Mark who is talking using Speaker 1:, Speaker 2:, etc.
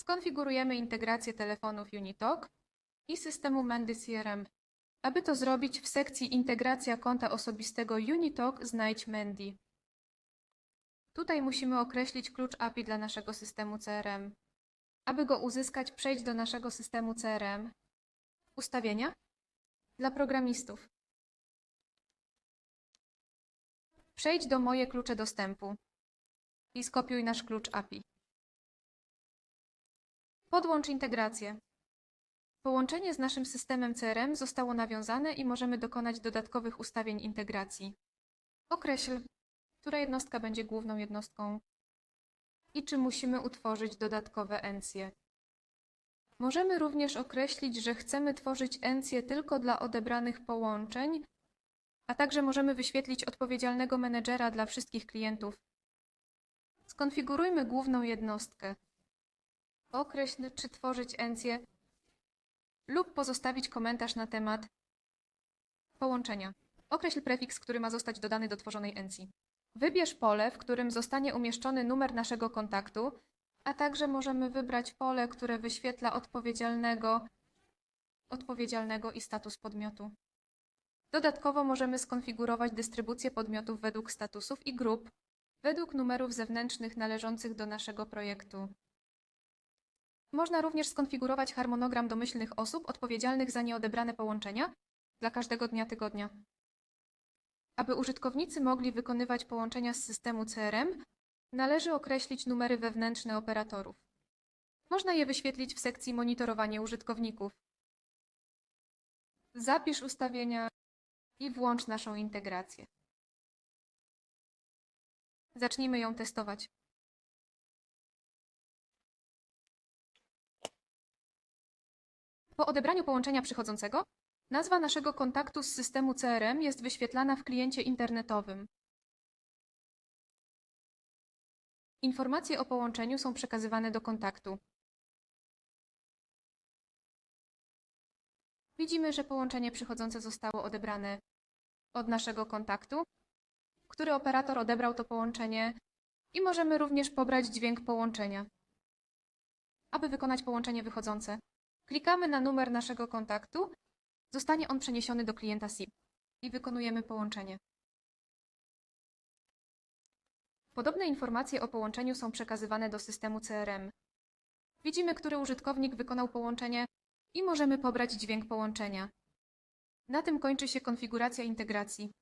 Speaker 1: Skonfigurujemy integrację telefonów Unitalk i systemu Mandy CRM. Aby to zrobić, w sekcji Integracja konta osobistego Unitalk znajdź Mandy. Tutaj musimy określić klucz API dla naszego systemu CRM. Aby go uzyskać, przejdź do naszego systemu CRM. Ustawienia dla programistów. Przejdź do Moje klucze dostępu i skopiuj nasz klucz API. Podłącz integrację. Połączenie z naszym systemem CRM zostało nawiązane i możemy dokonać dodatkowych ustawień integracji. Określ, która jednostka będzie główną jednostką i czy musimy utworzyć dodatkowe encje. Możemy również określić, że chcemy tworzyć encje tylko dla odebranych połączeń, a także możemy wyświetlić odpowiedzialnego menedżera dla wszystkich klientów. Skonfigurujmy główną jednostkę. Określ, czy tworzyć encję lub pozostawić komentarz na temat połączenia. Określ prefiks, który ma zostać dodany do tworzonej encji. Wybierz pole, w którym zostanie umieszczony numer naszego kontaktu, a także możemy wybrać pole, które wyświetla odpowiedzialnego, odpowiedzialnego i status podmiotu. Dodatkowo możemy skonfigurować dystrybucję podmiotów według statusów i grup, według numerów zewnętrznych należących do naszego projektu. Można również skonfigurować harmonogram domyślnych osób odpowiedzialnych za nieodebrane połączenia dla każdego dnia tygodnia. Aby użytkownicy mogli wykonywać połączenia z systemu CRM, należy określić numery wewnętrzne operatorów. Można je wyświetlić w sekcji Monitorowanie użytkowników. Zapisz ustawienia i włącz naszą integrację. Zacznijmy ją testować. Po odebraniu połączenia przychodzącego, nazwa naszego kontaktu z systemu CRM jest wyświetlana w kliencie internetowym. Informacje o połączeniu są przekazywane do kontaktu. Widzimy, że połączenie przychodzące zostało odebrane od naszego kontaktu, który operator odebrał to połączenie i możemy również pobrać dźwięk połączenia. Aby wykonać połączenie wychodzące, klikamy na numer naszego kontaktu, zostanie on przeniesiony do klienta SIP i wykonujemy połączenie. Podobne informacje o połączeniu są przekazywane do systemu CRM. Widzimy, który użytkownik wykonał połączenie i możemy pobrać dźwięk połączenia. Na tym kończy się konfiguracja integracji.